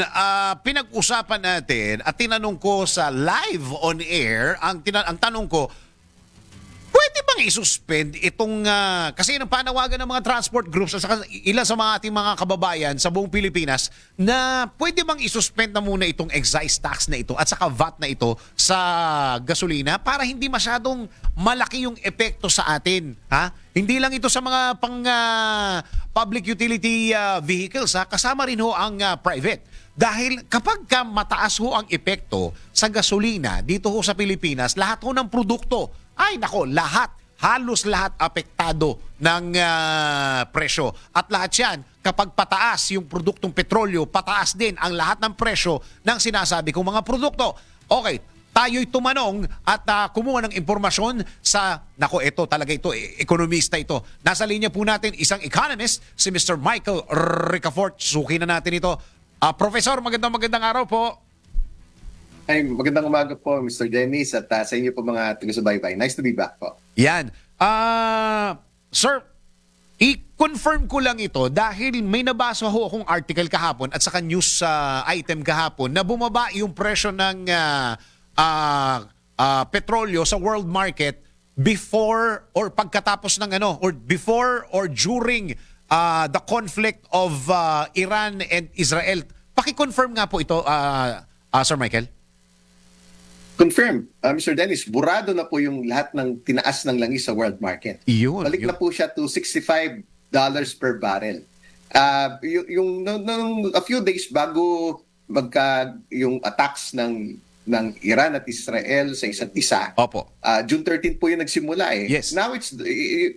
ah, pinag-usapan natin at tinanong ko sa live on air, ang, tina- ang tanong ko, isuspend itong, ah, kasi ng panawagan ng mga transport groups at saka ilan sa mga ating mga kababayan sa buong Pilipinas na pwede bang isuspend na muna itong excise tax na ito at saka VAT na ito sa gasolina para hindi masyadong malaki yung epekto sa atin. Ha? Hindi lang ito sa mga pang ah, public utility ah, vehicles, ha? kasama rin ho ang ah, private. Dahil kapag ka mataas ho ang epekto sa gasolina dito ho sa Pilipinas, lahat ho ng produkto, ay nako, lahat, halos lahat apektado ng ah, presyo. At lahat yan, kapag pataas yung produktong petrolyo, pataas din ang lahat ng presyo ng sinasabi kong mga produkto. Okay, tayo'y tumanong at ah, kumuha ng impormasyon sa, nako ito talaga ito, eh, ekonomista ito. Nasa linya po natin isang economist, si Mr. Michael Ricafort. Suki na natin ito. Ah, Professor, magandang magandang araw po. Ay, magandang umaga po, Mr. Dennis, at uh, sa inyo po mga taga-subaybay. Nice to be back po. Yan. Ah, sir, i-confirm ko lang ito dahil may nabasa ho akong article kahapon at saka news ah, item kahapon na bumaba yung presyo ng ah, ah, ah, petrolyo sa world market before or pagkatapos ng ano or before or during ah, the conflict of ah, Iran and Israel. Paki-confirm nga po ito, ah, ah, Sir Michael. Confirm, uh, Mr. Dennis, burado na po yung lahat ng tinaas ng langis sa world market. Iyon. Balik yun. na po siya to $65 per barrel. Uh, yung, yung nung, nung a few days bago magka yung attacks ng ng Iran at Israel sa isa't isa, Opo. Ah, June 13 po yung nagsimula eh. Yes. Now it's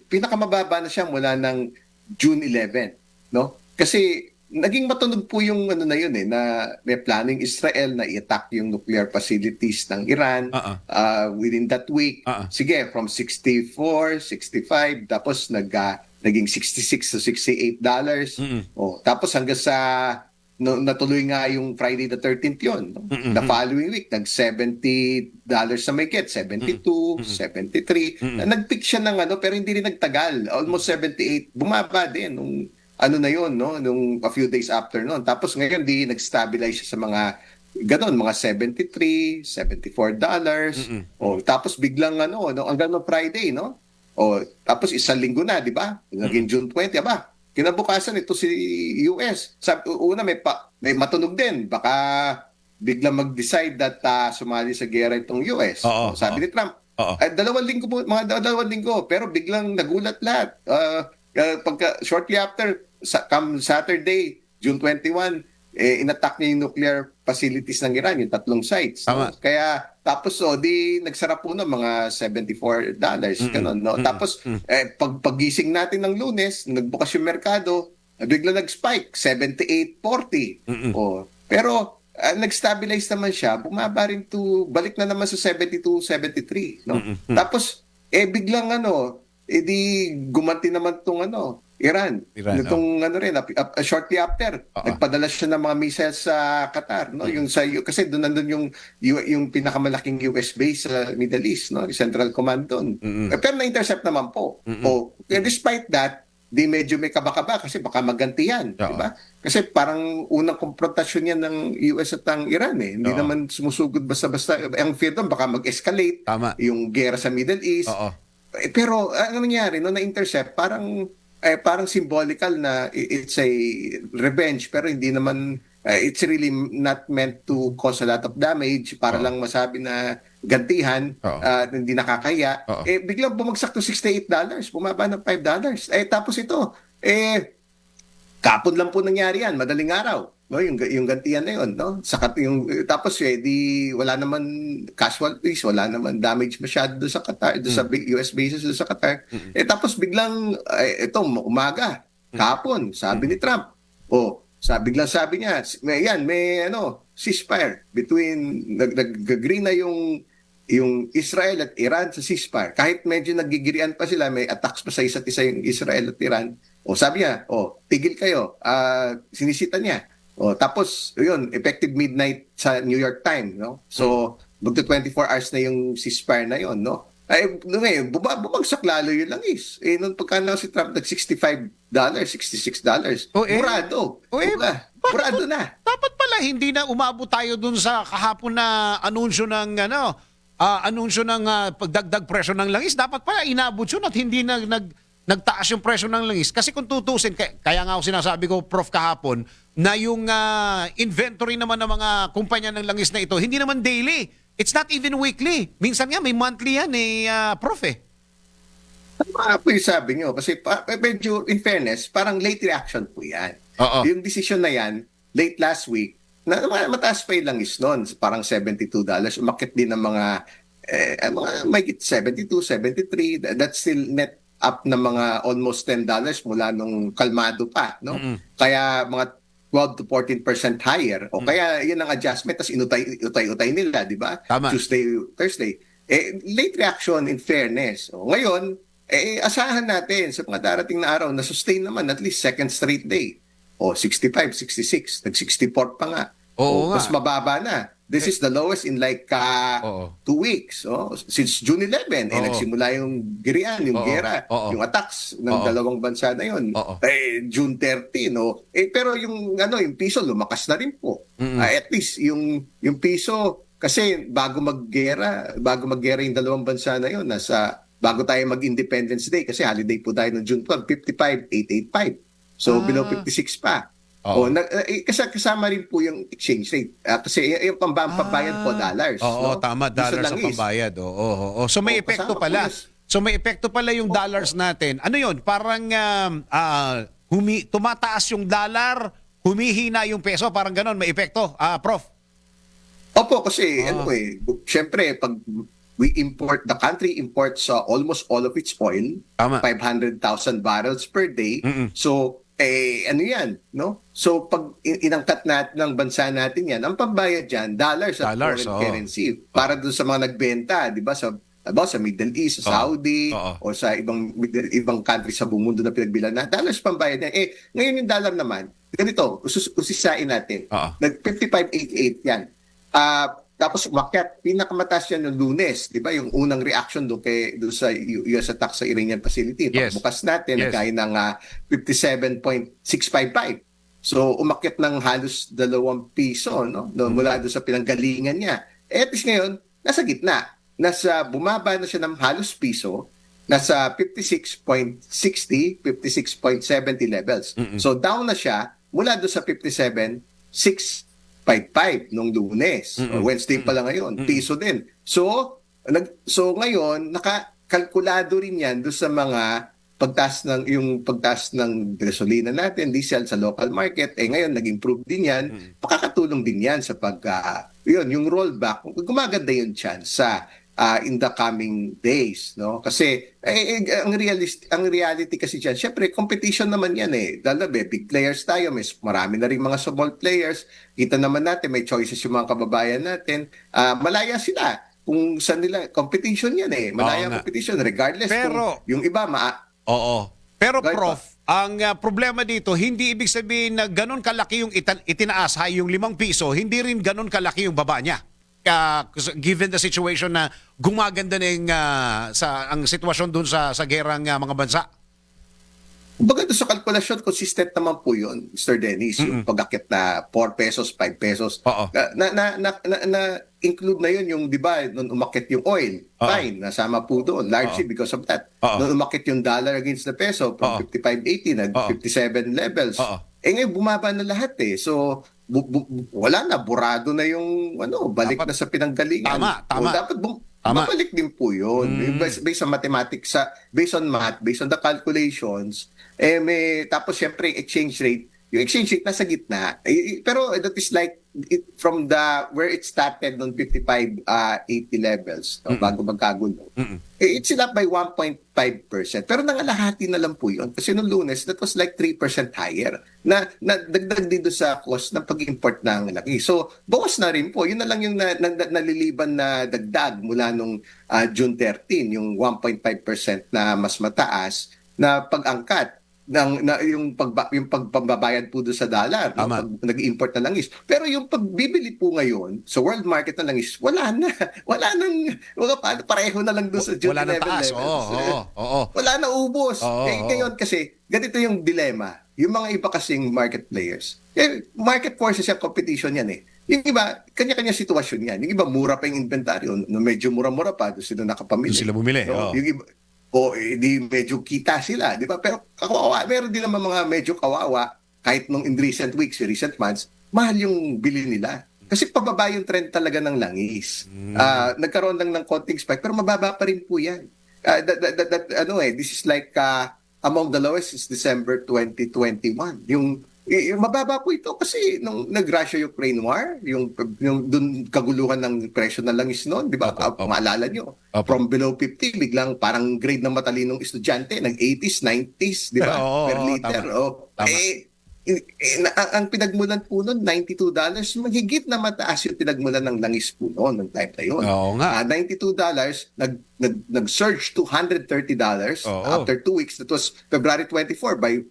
pinakamababa na siya mula ng June 11, no? Kasi naging matunog po yung ano na yun eh na may planning Israel na i-attack yung nuclear facilities ng Iran Uh-uh. ah, within that week. Uh-uh. Sige, from 64, 65 tapos nag ah, naging 66 to 68 dollars. Mm-mm. Oh, tapos hanggang sa no, natuloy nga yung Friday the 13th yun. No? The following week, nag-70 dollars sa may get, 72, 73. Na Nag-peak siya ng ano, pero hindi rin nagtagal. Almost 78. Bumaba din nung ano na yun, no? Nung a few days after noon. Tapos ngayon, di nag-stabilize siya sa mga ganon, mga 73, 74 dollars. Oh, tapos biglang ano, no, hanggang no Friday, no? O, tapos isang linggo na, di ba? Naging June 20, aba. Kinabukasan ito si US. Sabi, una may, pa, may matunog din. Baka biglang mag-decide that uh, sumali sa gera itong US. Oo, O, sabi oo. ni Trump. Oo. Ay, dalawang linggo mga dal- dalawang linggo, pero biglang nagulat lahat. Uh, uh, pagka, shortly after, sa, come Saturday, June 21, eh, inattack niya yung nuclear facilities ng Iran, yung tatlong sites. Tama. Kaya, tapos, so, di, nagsara po na mga $74, ganun, no? Tapos, eh, pag pagising natin ng lunes, nagbukas yung merkado, bigla nag-spike, 78.40. Oh. Pero, ah, nag-stabilize naman siya, bumaba rin to, balik na naman sa 72, 73. No? Tapos, eh, biglang ano, edi gumanti naman tong ano, Iran. Iran, Itong ano rin, ap- ap- shortly after, Oo. nagpadala siya ng mga missiles sa Qatar, no? Yung sa kasi doon nandun yung yung pinakamalaking US base sa Middle East, no? Yung Central Command doon. Eh, pero na-intercept naman po. O eh, despite that, di medyo may kabakaba kasi baka magantihan, Oo. di ba? Kasi parang unang konfrontasyon yan ng US at ang Iran eh. Hindi Oo. naman sumusugod basta-basta. Ang fear doon baka mag-escalate Tama. yung gera sa Middle East. Oo. Eh, pero ano nangyari no na-intercept parang eh, parang symbolical na it's a revenge pero hindi naman eh, it's really not meant to cause a lot of damage para Oo. lang masabi na gantihan Oo. at hindi nakakaya Oo. eh biglang bumagsak to 68 dollars bumaba ng 5 dollars eh tapos ito eh kapon lang po nangyari yan. Madaling araw. No yung yung gantihan na yun no? Sakat yung tapos eh di wala naman casualties wala naman damage masyado doon sa Qatar doon sa big US bases doon sa Qatar. Eh tapos biglang eh, ito umaga kapon sabi ni Trump. Oh sabi biglang sabi niya may yan may ano ceasefire between nag nag-agree na yung yung Israel at Iran sa ceasefire. Kahit medyo nagigirian pa sila, may attacks pa sa isa't isa yung Israel at Iran. O sabi niya, o tigil kayo. Ah, sinisita niya. O tapos, yun, effective midnight sa New York time. No? So, magto 24 hours na yung ceasefire na yun. No? Ay, nung eh, buba, bumagsak lalo yung langis. Eh, nung pagka na si Trump, nag $65, $66. O, eh, Murado. O eh, Diba? Burado na. Dapat pala hindi na umabot tayo dun sa kahapon na anunsyo ng ano, ah, anunsyo ng ah, pagdagdag presyo ng langis. Dapat pala inabot yun at hindi na nag nagtaas yung presyo ng langis. Kasi kung tutusin, kaya, kaya nga ako sinasabi ko, Prof, kahapon, na yung ah, inventory naman ng mga kumpanya ng langis na ito, hindi naman daily. It's not even weekly. Minsan nga, may monthly yan eh, ah, Prof eh. Tama po yung sabi nyo. Kasi pa, medyo, in fairness, parang late reaction po yan. Oo. Yung decision na yan, late last week, na ma- mataas pa yung langis noon. Parang $72. Umakit din ng mga, eh, mga may 72, 73. That- That's still net up na mga almost $10 mula nung kalmado pa. No? Kaya mga 12 to 14% higher. O kaya yun ang adjustment, tapos inutay, utay-utay nila, di ba? Tuesday, Thursday. Eh, late reaction in fairness. O, ngayon, eh, asahan natin sa mga darating na araw na sustain naman at least second straight day. O, 65, 66, nag-64 pa nga. Oo o, nga. Mas mababa na. This is the lowest in like uh, Oo. two weeks. Oh, since June 11, eh, Oo. nagsimula yung girian, yung Oo. gera, Oo. yung attacks ng Oo. dalawang bansa na yun. Oo. Eh, June 13, no? Eh, pero yung, ano, yung piso, lumakas na rin po. Ah, at least, yung, yung piso, kasi bago maggera, bago maggera yung dalawang bansa na yun, nasa, bago tayo mag-Independence Day, kasi holiday po tayo ng June 12, 55, 885. So, Ah. below 56 pa. Oh, na, eh, kasi kasama rin po yung exchange rate. Ah, kasi yung pambang pambayad po dollars. Oo, no? tama, dollars sa langis. pambayad. Oo, oo, oo. So may Oo, epekto pala. po. So may epekto pala yung dollars natin. Ano yun? Parang um, ah, humi, tumataas yung dollar, humihina yung peso, parang ganon, may epekto. Ah, prof. Opo, kasi Ah. ano eh, syempre, pag we import, the country imports uh, almost all of its oil, Tama. 500,000 barrels per day. Mm-mm. So, eh, ano yan, no? So, pag in- inangkat natin ng bansa natin yan, ang pambayad dyan, dollars at Dollars, foreign oo. currency. Para doon sa mga nagbenta, di ba, sa Aba, sa Middle East, sa. Saudi, Oo. o sa ibang ibang country sa buong mundo na pinagbilan na, dollars pambayad yan. Eh, ngayon yung dollar naman, ganito, usus usisain natin. Oo. Nag 55.88 yan. Ah, tapos umakyat, pinakamataas yan ng lunes, di ba? Yung unang reaction doon kay doon sa US attack sa Iranian facility. Yes. Pagbukas natin, Yes. nagkain ng ah, 57.655. So umakyat ng halos dalawang piso no? no mula doon sa pinanggalingan niya. Eh, at least ngayon, nasa gitna. Nasa bumaba na siya ng halos piso, nasa 56.60, 56.70 levels. So down na siya mula doon sa 57.655 nung lunes. Or Wednesday pa lang ngayon, piso din. So, nag so ngayon nakakalkulado rin 'yan doon sa mga pagtaas ng yung pagtaas ng gasolina natin, diesel sa local market, eh ngayon nag-improve din 'yan. Makakatulong din 'yan sa pag ah, yun, yung rollback. Gumaganda yun chance sa ah, in the coming days, no? Kasi eh, eh, ang realist ang reality kasi diyan, syempre competition naman 'yan eh. Dahil be, big players tayo, may marami na rin mga small players. Kita naman natin may choices yung mga kababayan natin. Ah, malaya sila kung saan nila competition 'yan eh. Malaya Oo competition regardless Pero- kung yung iba ma Oo. Pero Right prof, ang ah, problema dito, hindi ibig sabihin na ganun kalaki yung itan- itinaas, ha, yung limang piso, hindi rin ganun kalaki yung baba niya. Ah, given the situation na gumaganda na yung, ah, sa, ang sitwasyon dun sa, sa gerang ah, mga bansa. Kumbaga doon sa kalkulasyon, consistent naman po yun, Mr. Dennis. Yung pag-akit na 4 pesos, 5 pesos. Oo. Na, na, na, na, na include na yun yung, di ba, nung umakit yung oil. Oo. Fine, nasama po doon. Largely because of that. Oo. Nung umakit yung dollar against the peso Oo. from 55.80 nag Oo. 57 levels. Oo. Eh ngayon, bumaba na lahat eh. So, bu- bu- wala na, burado na yung ano, balik Dapat- na sa pinanggalingan. Tama, tama. O, dapat bum- Tama. babalik din po yun. Based, based on mathematics, sa, based on math, based on the calculations, eh may, tapos syempre exchange rate, yung exchange rate nasa gitna. Eh, eh, pero that is like it, from the where it started on 55 uh, 80 levels no, bago magkagulo. Eh, it's up by 1.5%. Pero nangalahati na lang po yun. Kasi nung lunes, that was like 3% higher na, na dagdag din doon sa cost ng pag-import ng laki. So, bawas na rin po. Yun na lang yung na, na, na- naliliban na dagdag mula nung ah, June 13, yung 1.5% na mas mataas na pag-angkat ng na yung pagba, yung pagpambabayad po doon sa dollar? Tama. pag nag-import na langis. Pero yung pagbibili po ngayon sa world market na langis, wala na. Wala nang wala pa, pareho na lang doon sa June Wala na 11 taas. Oo, oo, oo. Wala na ubos. Oo, eh, oo. ngayon kasi ganito yung dilema. yung mga iba kasing market players, eh, market forces yung competition yan eh. Yung iba, kanya-kanya sitwasyon yan. Yung iba, mura pa yung inventaryo. No, medyo mura-mura pa, doon sila nakapamili. Doon sila bumili, No, oo. Yung iba, o eh, di medyo kita sila, di ba? Pero kawawa, meron din naman mga medyo kawawa, kahit nung in recent weeks, recent months, mahal yung bili nila. Kasi pababa yung trend talaga ng langis. Ah, nagkaroon lang ng konting spike, pero mababa pa rin po yan. Ah, that, that, that, that- ano eh, this is like ah, among the lowest is December 2021. Yung, y- yung mababa po ito kasi nung nag-Russia-Ukraine war, yung, yung dun kaguluhan ng presyo ng langis noon, di ba? Opo, opo. Maalala nyo, Opo. from below 50, biglang parang grade ng matalinong estudyante, nag-80s, 90s, di ba? Oo, per liter. tama. Oh. Tama. Eh, eh, eh, ang, pinagmulan po noon, $92, mahigit na mataas yung pinagmulan ng langis po noon, ng time na yun. Oo nga. Ah, $92, nag, nag, nag-surge to $130 Oo. after two weeks. That was February 24 by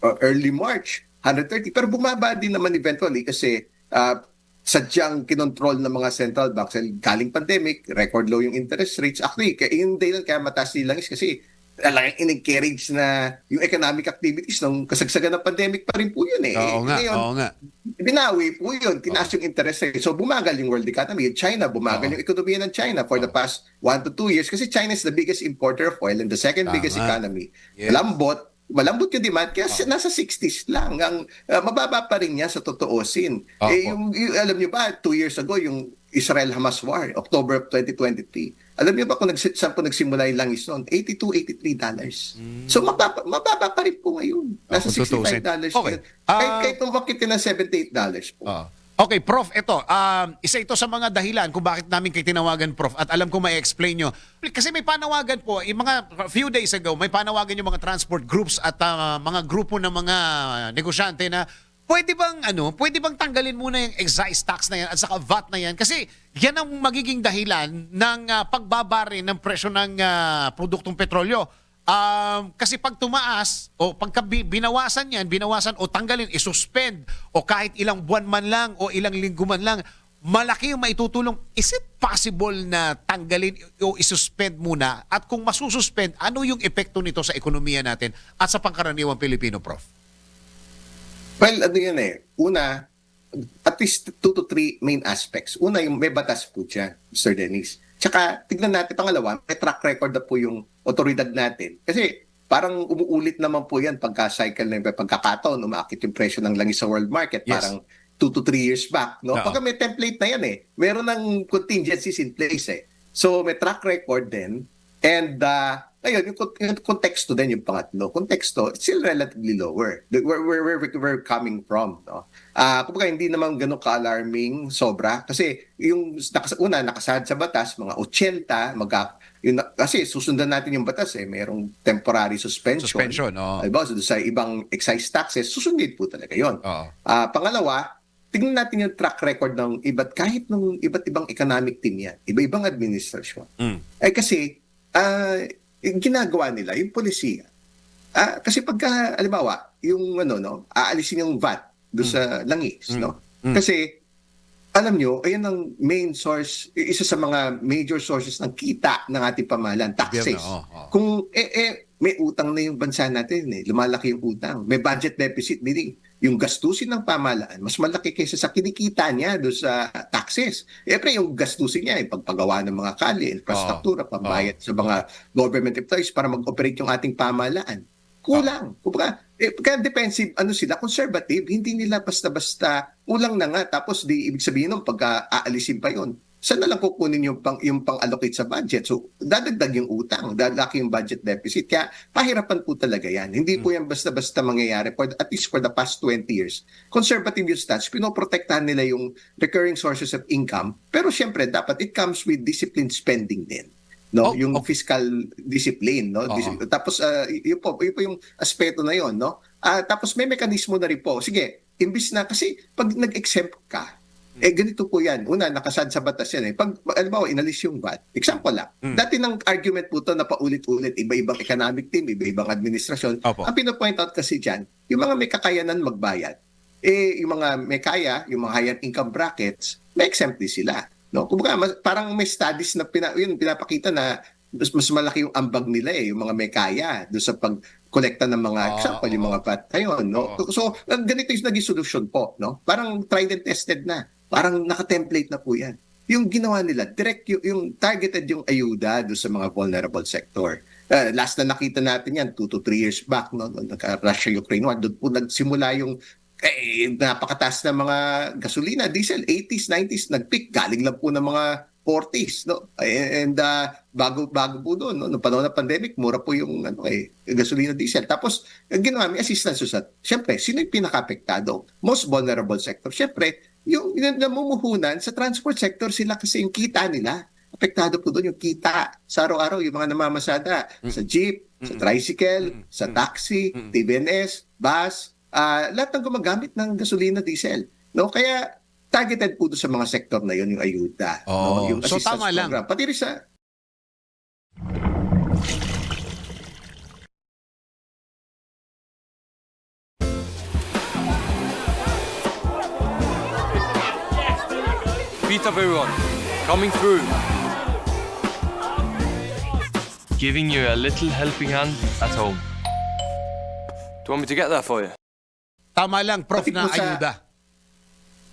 uh, early March, 130. Pero bumaba din naman eventually kasi ah, sadyang kinontrol ng mga central banks. Dahil Galing pandemic, record low yung interest rates. Actually, kaya, yung dahilan kaya mataas yung langis kasi talagang in-encourage na yung economic activities nung kasagsagan ng pandemic pa rin po yun eh. Oo nga, Ngayon, oo nga. binawi po yun. Tinaas yung interest rate. So bumagal yung world economy. Yung China, bumagal Oo. yung ekonomiya ng China for the past one to two years kasi China is the biggest importer of oil and the second Tama. biggest economy. Yes. Malambot, malambot yung demand kaya nasa 60s lang. Ang uh, mababa pa rin niya sa totoosin. Opo. Eh, yung, yung- alam niyo ba, two years ago, yung Israel-Hamas war, October of 2023. Alam niyo ba kung nagsi- saan po nagsimula yung langis noon? 82, 83 dollars. So mababa, mababa pa rin po ngayon. Nasa. Opo, 65 tutuusin. dollars. Okay. kahit, Ah, kahit umakit na 78 dollars po. Oo. Okay, Prof, ito, um, isa ito sa mga dahilan kung bakit namin kayo tinawagan, Prof, at alam ko ma-explain nyo. Kasi may panawagan po, yung mga few days ago, may panawagan yung mga transport groups at ah, mga grupo ng mga negosyante na pwede bang ano, pwede bang tanggalin muna yung excise tax na yan at saka VAT na yan kasi yan ang magiging dahilan ng ah, pagbaba rin ng presyo ng ah, produktong petrolyo. Um, kasi pag tumaas o pagka bi- binawasan yan, binawasan o tanggalin, isuspend o kahit ilang buwan man lang o ilang linggo man lang, malaki yung maitutulong. Is it possible na tanggalin o isuspend muna? At kung masususpend, ano yung epekto nito sa ekonomiya natin at sa pangkaraniwang Pilipino, Prof? Well, ano yan eh. Una, at least two to three main aspects. Una, yung may batas po dyan, Mr. Dennis. Tsaka, tignan natin, pangalawa, may track record na po yung otoridad natin. Kasi, parang umuulit naman po yan pagka-cycle na yung pagkakataon, umakit yung presyo ng langis sa world market. Yes. Parang two to three years back. No? Oo. Pagka may template na yan eh. Meron ng contingencies in place eh. So, may track record din. And, uh, ayun, yung, yung konteksto din yung pangatlo. Konteksto, it's still relatively lower. Where, where, where we're coming from. No? Ah, kumbaga hindi naman ganun ka-alarming sobra kasi yung nakas, una nakasahad sa batas mga 80 magka yun, na- kasi susundan natin yung batas eh mayroong temporary suspension. Suspension, oo. Diba? So, sa ibang excise taxes susundin po talaga yon. Oo. Ah, pangalawa, tingnan natin yung track record ng iba't kahit ng iba't ibang economic team yan, iba-ibang administrasyon. Mm. Eh kasi ah yung ginagawa nila yung polisiya. Ah kasi pagka halimbawa, yung ano no, aalisin yung VAT do sa langis, Mm. no? Mm. Kasi alam nyo, ayan ang main source, isa sa mga major sources ng kita ng ating pamahalaan, taxes. Gobyerno, oo, oo. Kung eh, eh, may utang na yung bansa natin eh, lumalaki yung utang. May budget deficit, meaning yung gastusin ng pamahalaan, mas malaki kaysa sa kinikita niya do sa taxes. Eh, pre, yung gastusin niya, yung pagpagawa ng mga kali, infrastruktura, pambayad sa mga government employees para mag-operate yung ating pamahalaan. Kulang. Kumbaga, eh, kaya defensive, ano sila, conservative, hindi nila basta-basta, kulang na nga, tapos di ibig sabihin nun, pagka aalisin pa yon saan na lang kukunin yung pang yung pang-allocate sa budget? So, dadagdag yung utang, dadaki yung budget deficit. Kaya pahirapan po talaga yan. Hindi po yan basta-basta mangyayari for at least for the past 20 years. Conservative yung stance, pinoprotektahan nila yung recurring sources of income. Pero syempre, dapat it comes with disciplined spending din. No, Oh, yung okay. fiscal discipline, no? Dis- tapos uh, yun po, yun po yung aspeto na yon, no? Ah, tapos may mekanismo na rin po. Sige, imbis na kasi pag nag-exempt ka, eh ganito po yan. Una, nakasad sa batas yan eh. Pag, alam inalis yung VAT. Example lang. Mm. Dati ng argument po to na paulit-ulit, iba-ibang economic team, iba-ibang administrasyon. Opo. Ang pinapoint out kasi dyan, yung mga may kakayanan magbayad, eh yung mga may kaya, yung mga higher income brackets, may exempt din sila. No? Kumbaga, mas, parang may studies na pina, yun, pinapakita na mas, mas malaki yung ambag nila eh, yung mga may kaya do sa pag kolekta ng mga Oo, example, yung oo. mga pat ayun, no? Oo. So, ganito yung naging solution po, no? Parang tried and tested na. Parang naka-template na po yan. Yung ginawa nila, direct yung, yung targeted yung ayuda do sa mga vulnerable sector. Uh, last na nakita natin yan, 2 to 3 years back, no? Nung nagka-Russia-Ukraine war, doon po nagsimula yung eh, napakataas na mga gasolina, diesel, 80s, 90s, nag-peak. Galing lang po ng mga 40s, no? And uh, bago bago po doon, no? Noong panahon ng pandemic, mura po yung ano eh, gasolina, diesel. Tapos, ginawa may assistance sa, syempre, sino yung pinaka-apektado? Most vulnerable sector. Syempre, yung, namumuhunan sa transport sector, sila kasi yung kita nila. Apektado po doon yung kita sa araw-araw, yung mga namamasada sa jeep, sa tricycle, sa taxi, TBNS, bus, ah, lahat ng gumagamit ng gasolina, diesel. No? Kaya targeted po doon sa mga sektor na yun yung ayuda. Oo. no? Yung So, assistance tama lang. program. Pati rin sa Up everyone. Coming through. Giving you a little helping hand at home. Do you want me to get that for you? Tama lang, Prof, Pati na sa- ayuda.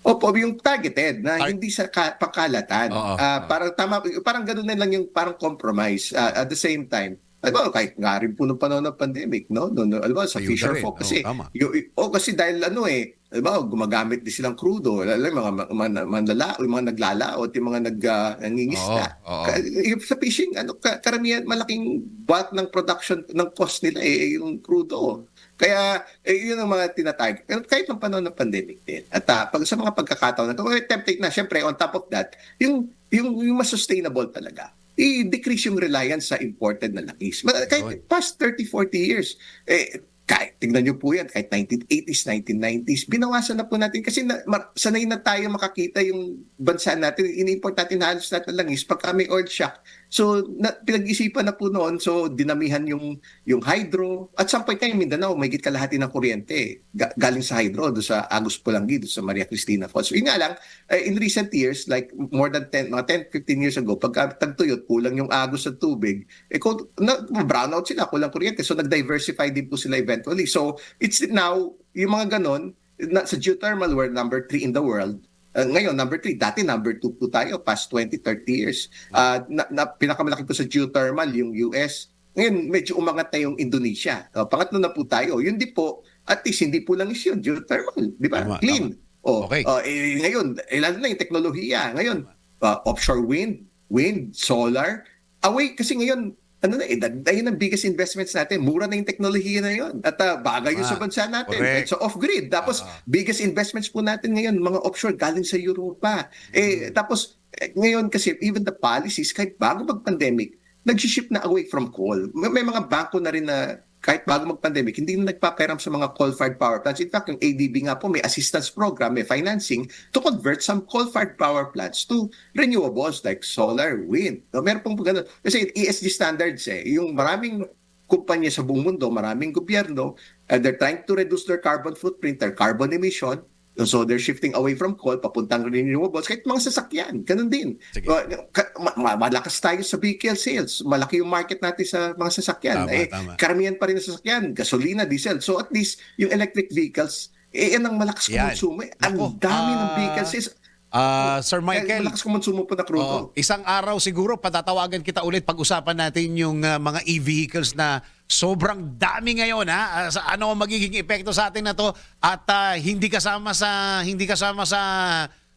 Opo, yung targeted na Tar- hindi sa ka- pangkalatan. Oo, Ah, oo. parang tama parang ganoon na lang yung parang compromise Ah, at the same time. Alam mo, kahit nga rin po nung panahon ng pandemic, no? No, no alam mo, sa Fisher. Folk kasi, Oo, tama. yung, oh, kasi dahil ano eh, mo, gumagamit din silang crudo. Alam mga, mga, manlala, yung mga naglalaot, yung mga nag, uh, nangingisda. Oo, oo. Sa fishing, ano, ka- karamihan, malaking bulk ng production, ng cost nila eh, yung crudo. Kaya, eh, yun ang mga tinatag. Pero kahit ng panahon ng pandemic din. At ah, pag sa mga pagkakataon na ito, eh, template na, syempre, on top of that, yung, yung, yung mas sustainable talaga i-decrease yung reliance sa imported na langis. Ma- Kahit past 30, 40 years, eh, kahit, tingnan nyo po yan, kahit 1980s, 1990s, binawasan na po natin kasi na, ma- sanay na tayo makakita yung bansa natin, in-import natin halos lahat ng langis pagka may oil shock. So, na, pinag-isipan na po noon, so dinamihan yung, yung hydro. At some point kayo, Mindanao, may git kalahati ng kuryente ga- galing sa hydro, do sa Agus Pulangi, do sa Maria Cristina Falls. So, yun nga lang, eh, in recent years, like more than 10, mga 10, 15 years ago, pagka tagtuyot, kulang yung agos sa tubig, eh, kung, na, brownout sila, kulang kuryente. So, nag-diversify din po sila eventually. So, it's now, yung mga ganon, na, sa geothermal, we're number 3 in the world. Uh, ngayon, number 3. Dati, number 2 po tayo, past 20, 30 years. Uh, na, na, pinakamalaki po sa geothermal, yung US. Ngayon, medyo umangat na yung Indonesia. Uh, pangatlo na po tayo. Yun di po, at least hindi po lang is yun, geothermal. Di ba? Tama, Clean. Oh, Okay. oh, eh, ngayon, eh, lalo na yung teknolohiya. Ngayon, uh, offshore wind, wind, solar. Away, kasi ngayon, ano na, eh, ayun ang biggest investments natin. Mura na yung teknolohiya na yun. At uh, bagay yun Ah, sa bansa natin. correct. So off-grid. Tapos, Ah. biggest investments po natin ngayon, mga offshore galing sa Europa. Eh, tapos, eh, ngayon kasi, even the policies, kahit bago mag-pandemic, nag-ship na away from coal. May, may mga bangko na rin na kahit bago mag-pandemic, hindi na nagpaperam sa mga coal-fired power plants. In fact, yung ADB nga po, may assistance program, may financing to convert some coal-fired power plants to renewables like solar, wind. No, meron pong ganun. Kasi ESG standards eh, yung maraming kumpanya sa buong mundo, maraming gobyerno, uh, they're trying to reduce their carbon footprint, their carbon emission. So they're shifting away from coal, papuntang renewables. Kahit mga sasakyan, ganun din. Sige. Uh, ka- ma- ma- malakas tayo sa vehicle sales. Malaki yung market natin sa mga sasakyan. Tama, eh, tama. Karamihan pa rin ng sasakyan, gasolina, diesel. So at least yung electric vehicles, eh, yan ang malakas Yan. Ang dami ng ah, vehicles. Sales. Ah, Sir Michael, malakas kumonsumo po na crudo. Oo. isang araw siguro patatawagan kita ulit pag-usapan natin yung ah, mga e-vehicles na sobrang dami ngayon ha. Sa ano ang magiging epekto sa atin na to at ah, hindi kasama sa hindi kasama sa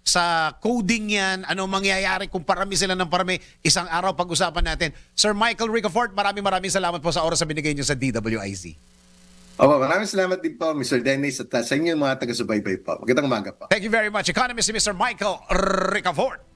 sa coding yan, ano mangyayari kung parami sila ng parami, isang araw pag-usapan natin. Sir Michael Ricafort, maraming maraming salamat po sa oras na binigay niyo sa DWIZ. Opo, maraming salamat din po, Mr. Dennis, at uh, sa inyo mga taga-subaybay po. Magandang umaga po. Thank you very much. Economist Mr. Michael Ricafort.